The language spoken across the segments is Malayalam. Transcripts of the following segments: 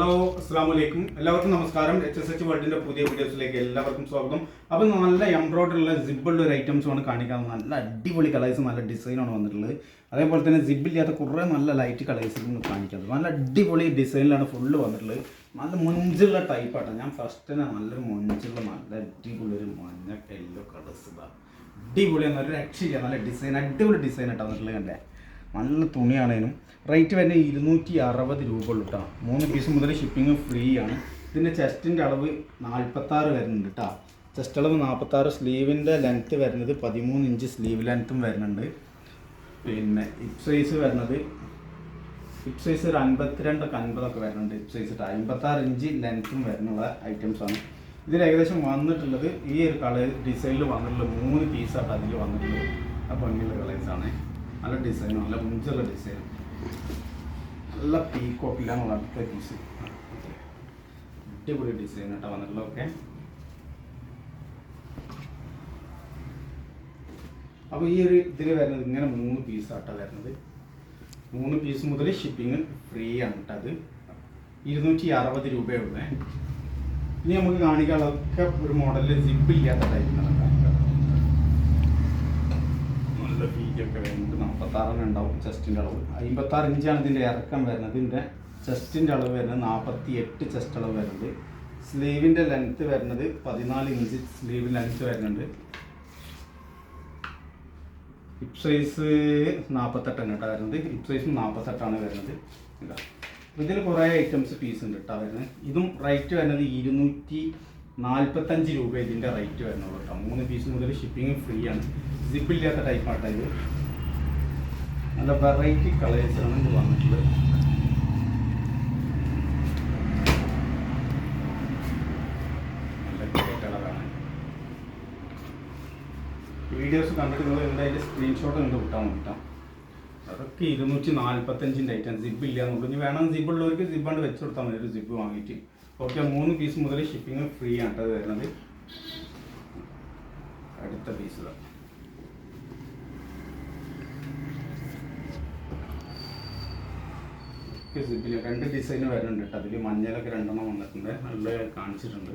ഹലോ അസ്സാം വലൈക്കും എല്ലാവർക്കും നമസ്കാരം. എച്ച് എസ് എച്ച് വേൾഡിന്റെ പുതിയ വീഡിയോസിലേക്ക് എല്ലാവർക്കും സ്വാഗതം. അപ്പം നല്ല എംബ്രോയിഡറി ഉള്ള സിബുള്ള ഒരു ഐറ്റംസ് ആണ് കാണിക്കാൻ നല്ല അടിപൊളി കളേഴ്സ് നല്ല ഡിസൈനാണ് വന്നിട്ടുള്ളത്. അതേപോലെ തന്നെ സിബില്ലാത്ത കുറേ നല്ല ലൈറ്റ് കളേഴ്സ് കാണിക്കുന്നത് നല്ല അടിപൊളി ഡിസൈനിലാണ് ഫുള്ള് വന്നിട്ടുള്ളത്. നല്ല മൊഞ്ചുള്ള ടൈപ്പാട്ടോ ഞാൻ ഫസ്റ്റ് തന്നെ നല്ലൊരു മൊഞ്ചുള്ള നല്ല അടിപൊളി ഒരു മഞ്ഞ യെല്ലോ കളേഴ്സ് അടിപൊളി എന്നൊരു രക്ഷയില്ല. നല്ല ഡിസൈൻ അടിപൊളി ഡിസൈൻ ആട്ടോ വന്നിട്ടുള്ളത് കണ്ടേ. നല്ല തുണിയാണേനും. റേറ്റ് വരുന്നത് ഇരുന്നൂറ്റി അറുപത് രൂപ ഉള്ളൂ കേട്ടോ മൂന്ന് പീസ് മുതൽ ഷിപ്പിംഗ് ഫ്രീ ആണ്. ഇതിന്റെ ചെസ്റ്റിന്റെ അളവ് നാൽപ്പത്താറ് വരുന്നുണ്ട് കേട്ടോ ചെസ്റ്റ് അളവ് നാൽപ്പത്താറ് സ്ലീവിന്റെ ലെങ്ത്ത് വരുന്നത് പതിമൂന്ന് ഇഞ്ച് സ്ലീവ് ലെങ്ത്തും വരുന്നുണ്ട്. പിന്നെ ഹിപ്പ് സൈസ് വരുന്നത് ഹിപ്പ് സൈസ് ഒരു അൻപത്തിരണ്ടൊക്കെ അൻപതൊക്കെ വരുന്നുണ്ട് ഹിപ്പ് സൈസ് ഇട്ട് അമ്പത്താറ് ഇഞ്ച് ലെങ്ത്തും വരുന്നുള്ള ഐറ്റംസ് ആണ്. ഇതിൽ ഏകദേശം വന്നിട്ടുള്ളത് ഈ ഒരു കളർ ഡിസൈനിൽ വന്നിട്ടുള്ള മൂന്ന് പീസാണ് അതിൽ വന്നിട്ടുള്ളത്. ആ ഭംഗിയുള്ള കളേഴ്സാണ് നല്ല ഡിസൈൻ നല്ല മുഞ്ചുള്ള ഡിസൈൻ നല്ല പീക്കോക്കിലാണ് അടുത്ത പീസ് അടിപൊളി ഡിസൈൻ കേട്ടോ വന്നിട്ടുള്ളതൊക്കെ അപ്പോൾ ഈ ഒരു ഇതിൽ വരുന്നത് ഇങ്ങനെ മൂന്ന് പീസാട്ടോ വരുന്നത്. മൂന്ന് പീസ് മുതൽ ഷിപ്പിംഗ് ഫ്രീ ആണ് കേട്ടോ അത്. ഇരുന്നൂറ്റി അറുപത് രൂപയുള്ളേ ഇനി നമുക്ക് കാണിക്കാനുള്ളതൊക്കെ ഒരു മോഡലിൽ സിബ് ഇല്ലാത്ത ടൈപ്പിലാണ് നല്ല ഫീറ്റൊക്കെ വരുന്നുണ്ട് നാൽപ്പത്താറെണ്ണം ഉണ്ടാവും ചെസ്റ്റിന്റെ അളവ്. അമ്പത്താറ് ഇഞ്ചാണ് ഇതിന്റെ ഇറക്കം വരുന്നത്. ഇതിന്റെ ചെസ്റ്റിന്റെ അളവ് വരുന്നത് നാൽപ്പത്തി എട്ട് ചെസ്റ്റ് അളവ് വരുന്നത് സ്ലീവിന്റെ ലെങ്ത്ത് വരുന്നത് പതിനാല് ഇഞ്ച് സ്ലീവ് ലെങ്ത്ത് വരുന്നുണ്ട്. ഹിപ് സൈസ് നാൽപ്പത്തെട്ടാണ് കേട്ടോ വരുന്നത്. ഹിപ് സൈസ് നാൽപ്പത്തെട്ടാണ് വരുന്നത്. ഇതാ. ഇതിൽ കുറേ ഐറ്റംസ് പീസ് ഉണ്ട് കേട്ടോ വരുന്നത്. ഇതും റേറ്റ് വരുന്നത് ഇരുന്നൂറ്റി നാൽപ്പത്തഞ്ച് രൂപ ഇതിന്റെ റേറ്റ് വരുന്നുള്ളൂ കേട്ടോ. മൂന്ന് പീസ് മുതൽ ഷിപ്പിംഗ് ഫ്രീ ആണ്. സിപ്പ് ഇല്ലാത്ത ടൈപ്പ് ആണ് ഇത്. നല്ല വെറൈറ്റി കളേഴ്സാണ് ഇത് വന്നിട്ടുള്ളത്. വീഡിയോസ് കണ്ടിട്ട് നിങ്ങൾ എന്തായാലും സ്ക്രീൻഷോട്ട് കണ്ട് വിട്ടാൽ മതി അതൊക്കെ ഇരുന്നൂറ്റി നാൽപ്പത്തഞ്ചിന്റെ ഐറ്റം സിബ് ഇല്ല എന്നുള്ളൂ ഇനി വേണം സിബ് ഉള്ളവർക്ക് സിബാണ്ട് വെച്ച് കൊടുത്താൽ മതി. ഒരു സിബ് വാങ്ങിയിട്ട്. ഓക്കെ മൂന്ന് പീസ് മുതൽ ഷിപ്പിംഗ് ഫ്രീ ആണ് ഇത് വരുന്നത്. അടുത്ത പീസ് ഇതാ. സിബിൽ രണ്ട് ഡിസൈൻ വരുന്നുണ്ട് കേട്ടോ അതിൽ മഞ്ഞളൊക്കെ രണ്ടെണ്ണം വന്നിട്ടുണ്ട്. നല്ല കാണിച്ചിട്ടുണ്ട്.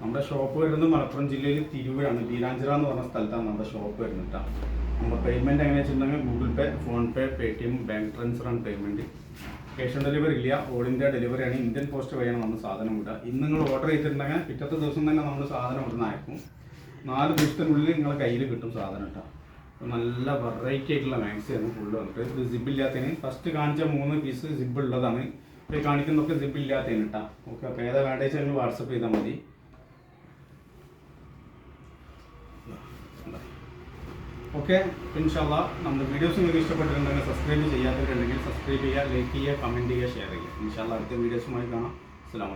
നമ്മുടെ ഷോപ്പ് വരുന്നത് മലപ്പുറം ജില്ലയിൽ തിരുവഴാണ്. ബീരാഞ്ചിറ എന്ന് പറഞ്ഞ സ്ഥലത്താണ് നമ്മുടെ ഷോപ്പ് വരുന്നത് കേട്ടോ നമ്മുടെ പേയ്മെന്റ് എങ്ങനെയാ വെച്ചിട്ടുണ്ടെങ്കിൽ Google Pay PhonePe Paytm bank transfer ആണ് പേയ്മെന്റ് ക്യാഷ് ഓൺ ഡെലിവറി ഇല്ല ഓൾ ഇന്ത്യ ഡെലിവറി ആണ് ഇന്ത്യൻ പോസ്റ്റ് വഴിയാണ് നമ്മൾ സാധനം വിടുക. ഇന്ന് നിങ്ങൾ ഓർഡർ ചെയ്തിട്ടുണ്ടെങ്കിൽ പിറ്റത്തെ ദിവസം തന്നെ നമ്മൾ സാധനം ഇവിടുന്ന് അയക്കും. നാല് ദിവസത്തിനുള്ളിൽ നിങ്ങളെ കയ്യിൽ കിട്ടും സാധനം കേട്ടോ. നല്ല വെറൈറ്റി ആയിട്ടുള്ള മാക്സിയാണ് ഫുള്ള് വന്നിട്ട്. ഇത് സിബ് ഇല്ലാത്തതിന്. ഫസ്റ്റ് കാണിച്ച മൂന്ന് പീസ് സിബ് ഉള്ളതാണ്. ഇപ്പോൾ കാണിക്കുന്നതൊക്കെ സിബ് ഇല്ലാത്തതിന് കേട്ടോ. ഓക്കെ അപ്പോൾ ഏതാ വേണ്ടത് വാട്സപ്പ് ചെയ്താൽ മതി. ഓക്കെ ഇൻഷാല്ല നമ്മുടെ വീഡിയോസ് നിങ്ങൾക്ക് ഇഷ്ടപ്പെട്ടിട്ടുണ്ടെങ്കിൽ സബ്സ്ക്രൈബ് ചെയ്യാത്തവരുണ്ടെങ്കിൽ സബ്സ്ക്രൈബ് ചെയ്യുക ലൈക്ക് ചെയ്യുക കമന്റ് ചെയ്യുക ഷെയർ ചെയ്യുക. ഇൻഷാല്ല അടുത്ത വീഡിയോസുമായി കാണാം.